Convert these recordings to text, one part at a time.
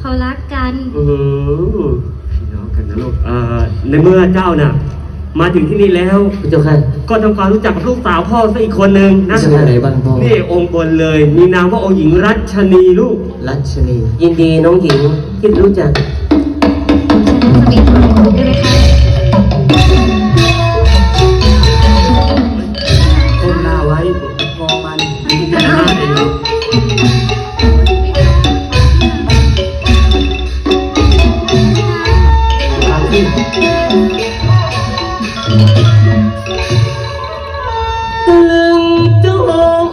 เขารักกัน อือพี่น้องกันนะลูกเอ่อในเมื่อเจ้าน่ะ มาถึงที่นี่แล้ว พระเจ้าค่ะ ก็ทำความรู้จักกับลูกสาวพ่อซะอีกคนหนึ่งนะชื่ออะไรบ้างพ่อ นี่องค์บนเลย มีนามว่าองค์หญิงรัชนีลูก รัชนี ยินดีน้องหญิงที่รู้จัก ฉันจะมีความสุขด้วยนะคะ ตึงจ้อง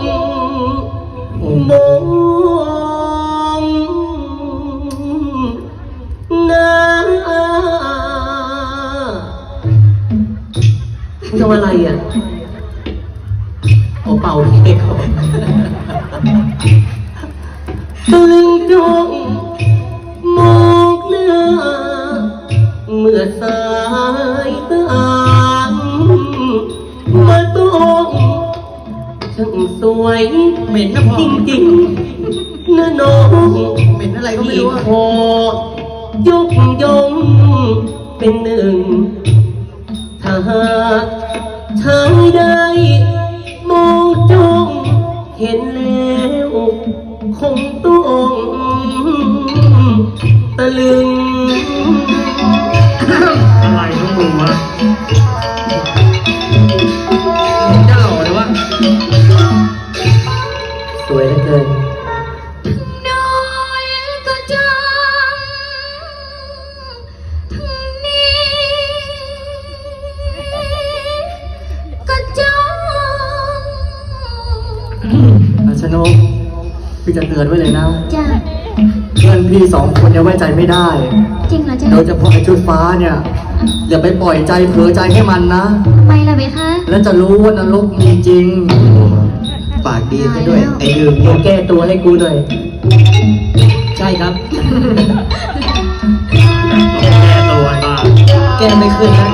มองหน้ามึงทำอะไรอะโอเป่าเค้กเขาตึงจ้องมองหน้าือสายตามาต้องช่างสวยเหม็นนะพ่อจริงๆนะน้องเหม็นอะไรก็ไม่รู้พอยกยงเป็นหนึ่ง ถ้าหากชายใดมองจ้องเห็นแล้ว คงต้องตะลึง เจ้าเลยวะ สวยเหลือเกินนอนก็จังทั้งนี้ก็จังอาชนกพี่จะเตือนไว้เลยนะจ้ะเพื่อนพี่สองคนยังไว้ใจไม่ได้ จริงเหรอจ๊ะโดยเฉพาะไอ้ชุดฟ้าเนี่ย อย่าไปปล่อยใจเผลอใจให้มันนะไปไมล่ะเบคะแล้วจะรู้ว่านรกมีจริงฝากดีซะด้วย ไอ้ยืมมึงแก้ตัวให้กูหน่อย ใช่ครับ แก้ตัวบ้าแก้ไม่ขึ้นนะ